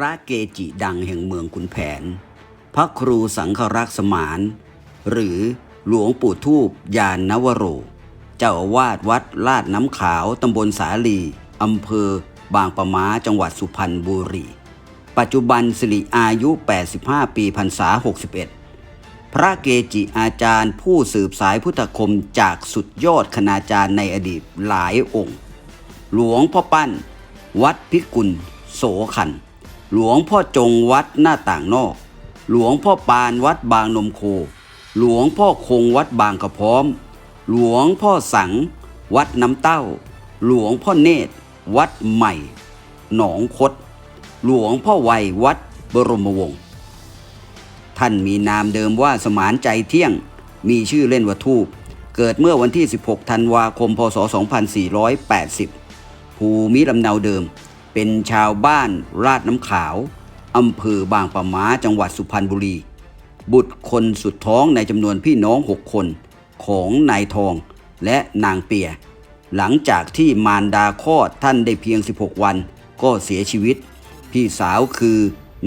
ระเกจิดังแห่งเมืองขุนแผน พระครูสังฆรักษ์สมาน หรือหลวงปู่ทูบยานนวโร เจ้าอาวาสวัดลาดน้ำขาวตำบลสาลีอำเภอ บางปะมาจังหวัดสุพรรณบุรี ปัจจุบันสิริอายุ 85 ปีพรรษา 61 พระเกจิอาจารย์ผู้สืบสายพุทธคมจากสุดยอดคณาจารย์ในอดีตหลายองค์ หลวงพ่อปั้น วัดพิกุลโสขัน หลวงพ่อจงวัดหน้าต่างนอก หลวงพ่อปานวัดบางนมโค หลวงพ่อคงวัดบางกระพร้อม หลวงพ่อสัง วัดน้ำเต้า หลวงพ่อเนตร วัดใหม่ หนองคด หลวงพ่อไวยวัดบรมวงศ์ ท่านมีนามเดิมว่าสมานใจเที่ยง มีชื่อเล่นว่าทูบเกิดเมื่อวันที่ 16 ธันวาคม พศ 2480 ภูมิลำเนาเดิม เป็นชาวบ้านราดน้ำขาวอำเภอบางปะมาจังหวัดสุพรรณบุรี บุตรคนสุดท้องในจำนวนพี่น้อง6คนของนายทองและนางเปีย หลังจากที่มารดาคลอดท่านได้เพียง 16 วันก็เสียชีวิต พี่สาวคือ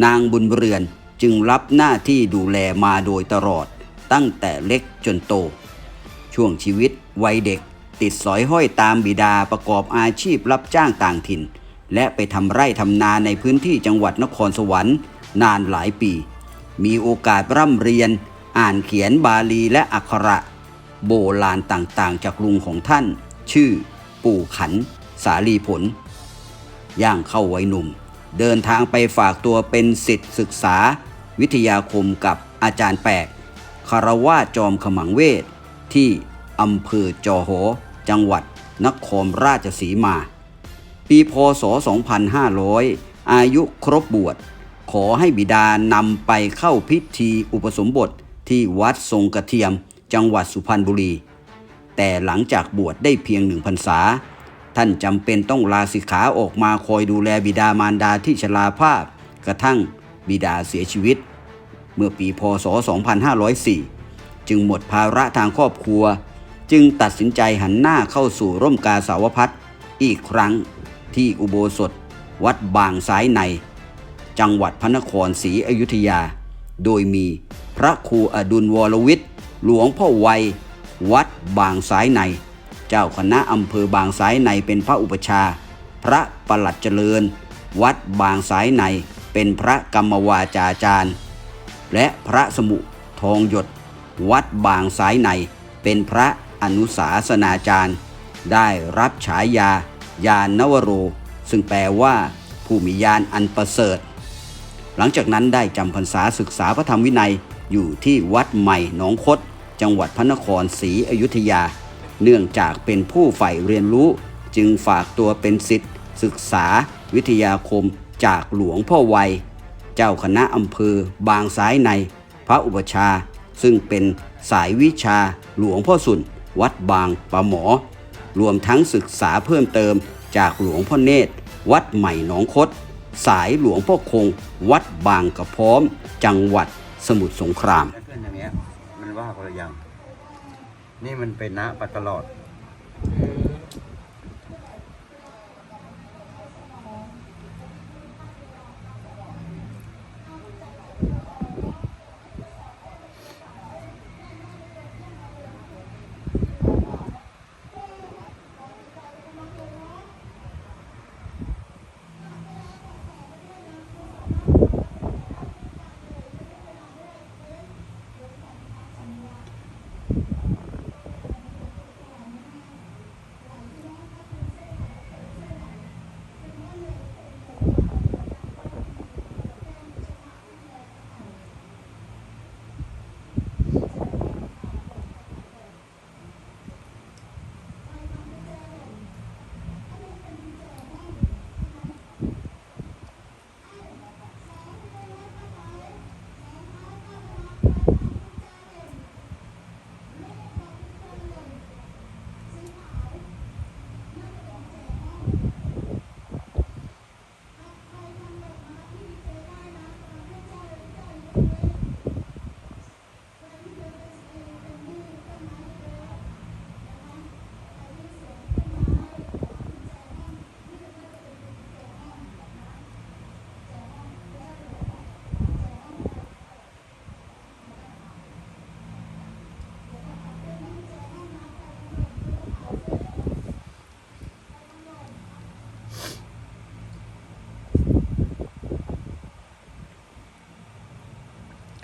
นางบุญเรือนจึงรับหน้าที่ดูแลมาโดยตลอดตั้งแต่เล็กจนโต ช่วงชีวิตวัยเด็กติดสอยห้อยตามบิดาประกอบอาชีพรับจ้างต่างถิ่น และไปทำไร่ทำนาในพื้นที่จังหวัดนครสวรรค์ นานหลายปี มีโอกาสร่ำเรียน อ่านเขียนบาลีและอักขระ โบราณต่างๆ จากลุงของท่าน ชื่อ ปู่ขัน สาลีผล ย่างเข้าวัยหนุ่ม เดินทางไปฝากตัวเป็นสิทธิศึกษา วิทยาคมกับอาจารย์แปกคารวาจอมขมังเวท ที่อำเภอจอหอจังหวัดนครราชสีมา ปีพศ 2500 อายุครบบวช ขอให้บิดานำไปเข้าพิธีอุปสมบทที่วัดทรงกระเทียม จังหวัดสุพรรณบุรี แต่หลังจากบวชได้เพียงหนึ่งพรรษา ท่านจำเป็นต้องลาสิกขาออกมาคอยดูแลบิดามารดาที่ชราภาพ กระทั่งบิดาเสียชีวิต เมื่อปีพศ 2504 จึงหมดภาระทางครอบครัว จึงตัดสินใจหันหน้าเข้าสู่ร่มกาสาวพัฒอีกครั้ง ที่อุโบสถ วัดบางสายใน จังหวัดพระนครศรีอยุธยา โดยมีพระครูอดุลวรวิทย์ หลวงพ่อไวยวัดบางสายใน เจ้าคณะอำเภอบางสายในเป็นพระอุปชา พระประหลัดเจริญ วัดบางสายในเป็นพระกรรมวาจาจารย์ และพระสมุทองหยด วัดบางสายในเป็นพระอนุสาสนาจารย์ ได้รับฉายา ยานนวโร ซึ่งแปลว่า ผู้มียานอันประเสริฐ หลังจากนั้นได้จำพรรษาศึกษาพระธรรมวินัยอยู่ที่วัดใหม่หนองคดจังหวัดพระนครศรีอยุธยา เนื่องจากเป็นผู้ใฝ่เรียนรู้ จึงฝากตัวเป็นสิทธิศึกษาวิทยาคมจากหลวงพ่อไวยเจ้าคณะอำเภอบางซ้ายใน พระอุปชา ซึ่งเป็นสายวิชาหลวงพ่อสุน วัดบางปะหมอ รวมทั้งศึกษาเพิ่มเติมจากหลวงพ่อเนตร วัดใหม่หนองคด สายหลวงพ่อคง วัดบางกระพร้อม จังหวัดสมุทรสงคราม แล้วเพื่อนอย่างเงี้ยมันว่าคนละอย่างนี่มันเป็นนะปัดตลอด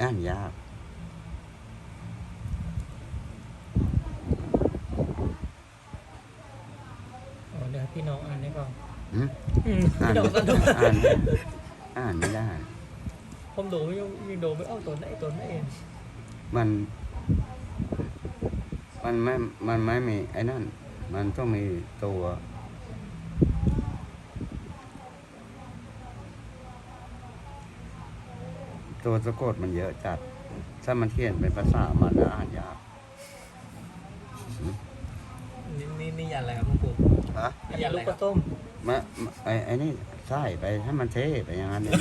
อ่านยากอ๋อเดี๋ยวพี่น้องอ่านให้ฟังหืมอืมอ่านพี่น้องก็ดูอ่านอ่านไม่ได้ ผมดูไม่ยังยังดูไม่ออกตัวไหนตัวไหนเองมัน มันไม่ มันไม่มีไอ้นั่น มันต้องมีตัว ตัวสะกดมันเยอะจัด ถ้ามันเขียนเป็นภาษามันจะอ่านยากนี่นี่นี่ยันอะไรครับหลุงปู่ฮะยันลูกกระส้มมะมะไอ้ไอ้นี่ใช่ไปให้มันเท่ไปอย่างนั้นเนี่ย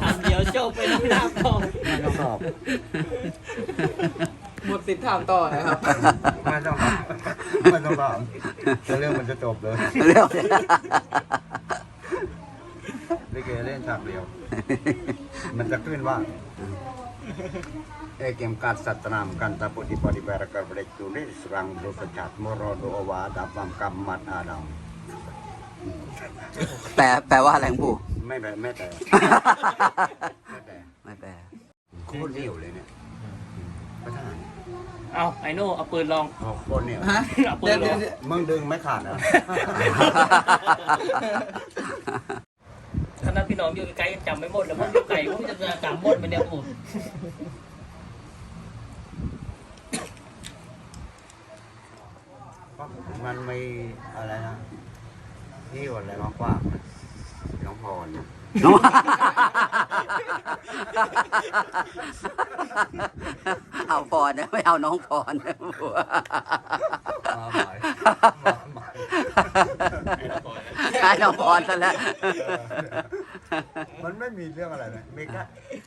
ถามเดียวจบไปน้ำหน้าพองไม่ต้องตอบหมดสิทธิ์ถามต่อนะครับไม่ต้องตอบไม่ต้องตอบแต่เรื่องมันจะจบเลยเร็วลิเกเล่นฉาก เดียวมันจะขึ้นว่า Ekem kat satram kan tapu di padi barakar balik tulis serang bro pecat moro do owa dapam kamat adam แปลแปลว่าอะไรหลวงปู่ไม่แปลไม่แต่ไม่แต่ไม่แปลโคตรเหนียวเลยเนี่ยประธานเอาไอโน่เอาปืนลองโอ้โคตรเหนียวฮะเอาปืเดี๋ยนวลเดี๋อยงวเดี๋ยวมึงดึงไม่ขาดนะคณะพี่น้ องอยู่ไกลๆยังจำไม่หมดแล้วผมอยู่ไกลผมจะจำหมดไปเนี่ยปู่มันมีอะไรนะที่อะไรมากกว่าน้องพรน้องเอาพรนะไม่เอาน้องพรนะหลวงปู่มาใหม่มาใหม่ใช่น้องพรซะแล้ว มันไม่มีเรื่องอะไรเลยมีแค่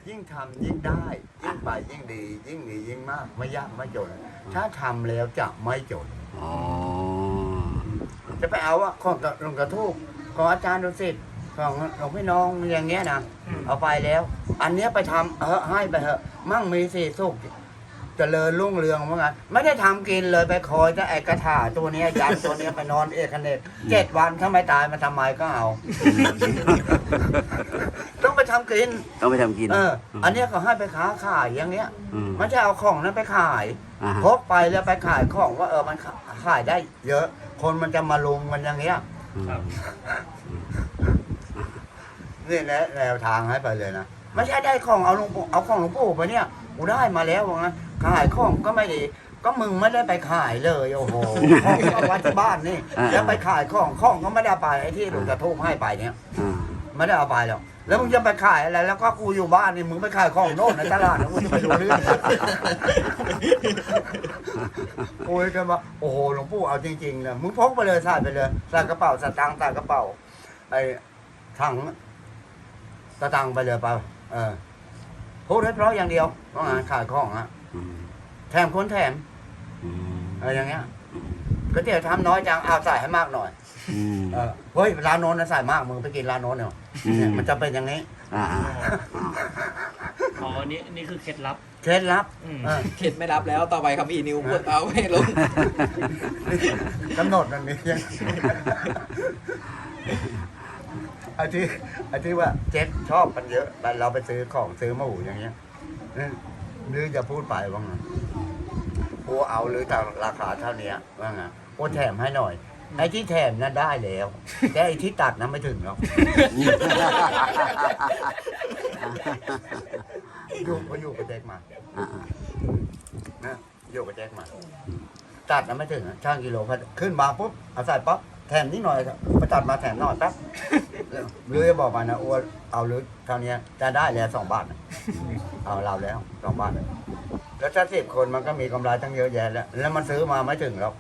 ยิ่งทำยิ่งได้ ยิ่งไปยิ่งดี ยิ่งดียิ่งมาก ไม่ยากไม่จน ถ้าทำแล้วจะไม่จน อ๋อ จะไปเอาว่าของกระหลวงกระทูกของอาจารย์ดุสิตของของพี่น้องอย่างเงี้ยนะเอาไปแล้ว อันเนี้ยไปทำเออให้ไปเถอะมั่งมีสีสุข เจริญรุ่งเรืองว่างั้นไม่ได้ทำกินเลยไปคอยจะไอ้กระถาตัวเนี้ยยันตัวเนี้ยไปนอนเอกเนตเจ็ดวันถ้าไม่ตายมันทำไมก็เอา ต้องไปทำกิน ต้องไปทำกินเออ อันเนี้ยเขาให้ไปค้าขายอย่างเนี้ยมไม่ใช่เอาของนั้นไปขายอ่าฮะพกไปแล้วไปขายของว่าเออมันขายได้ เยอะ คนมันจะมาลุมมันอย่างเงี้ยครับ นี่แหละแนวทางให้ไปเลยนะไม่ใช่ได้ของเอาหลวงปู่เอาของหลวงปู่ไปเนี่ย กูได้มาแล้วว่างั้นขายของก็ไม่ดี ก็มึงไม่ได้ไปขายเลยโอ้โหของก็เอาไว้ที่บ้านนี่อ่า แล้วไปขายของของก็ไม่ได้เอาไปไอ้ที่หลวงตาทูบให้ไปเนี่ย อ่า ไม่ได้เอาไปหรอก แล้วมึงจะไปขายอะไร แล้วก็กูอยู่บ้านนี่มึงไปขายของโน่นในตลาดนะกูจะไปดูเรื่องโอ้ยกันว่าโอ้โหหลวงปู่เอาจริงๆนะมึงพกไปเลยใส่ไปเลยใส่กระเป๋าสตางค์ใส่กระเป๋าไอ้ถังสตางค์ไปเลยเปล่าเออ พูดให้เพราะอย่างเดียวว่างานขายของอะอืมแถมคนแถมอืมอะไรอย่างเงี้ยก็เดี๋ยวทำน้อยจังเอาใส่ให้มากหน่อยอืมเออเฮ้ยร้านโน้นนะใส่มากมึงไปกินร้านโน้นเนี่ยอืมเนี่ยมันจะเป็นอย่างนี้อ่าอ๋อนี่นี่คือเคล็ดลับเคล็ดลับอืมเออเข็ดไม่รับแล้วต่อไปครับอีนิวกดเอาไม่ลงกำหนดมันมียัง ไอ้ที่ไอ้ที่ว่าเจ๊กชอบมันเยอะแต่เราไปซื้อของซื้อหมูอย่างเงี้ยนี่หรือจะพูดไปว่าไงโอ้เอาหรือแต่ราคาเท่านี้ว่าไงโอ้แถมให้หน่อย ไอ้ที่แถมนั้นได้แล้ว แต่ไอ้ที่ตัดนั้นไม่ถึงหรอกอยู่ก็อยู่กับเจ๊กมาอ่านะอยู่กับเจ๊กมา ตัดนะไม่ถึงอะช่างกิโลพขึ้นมาปุ๊บเอาใส่ป๊อปแถมนิดหน่อยไปตัดมาแถมหน่อยแป๊บ หรือจะบอกมานะอ้วนเอาหรือเท่านี้จะได้แล้วสองบาทนะเอาเราแล้วสองบาทแล้วถ้าสิบคนมันก็มีกำไรตั้งเยอะแยะแล้ว แล้วมันซื้อมาไม่ถึงหรอก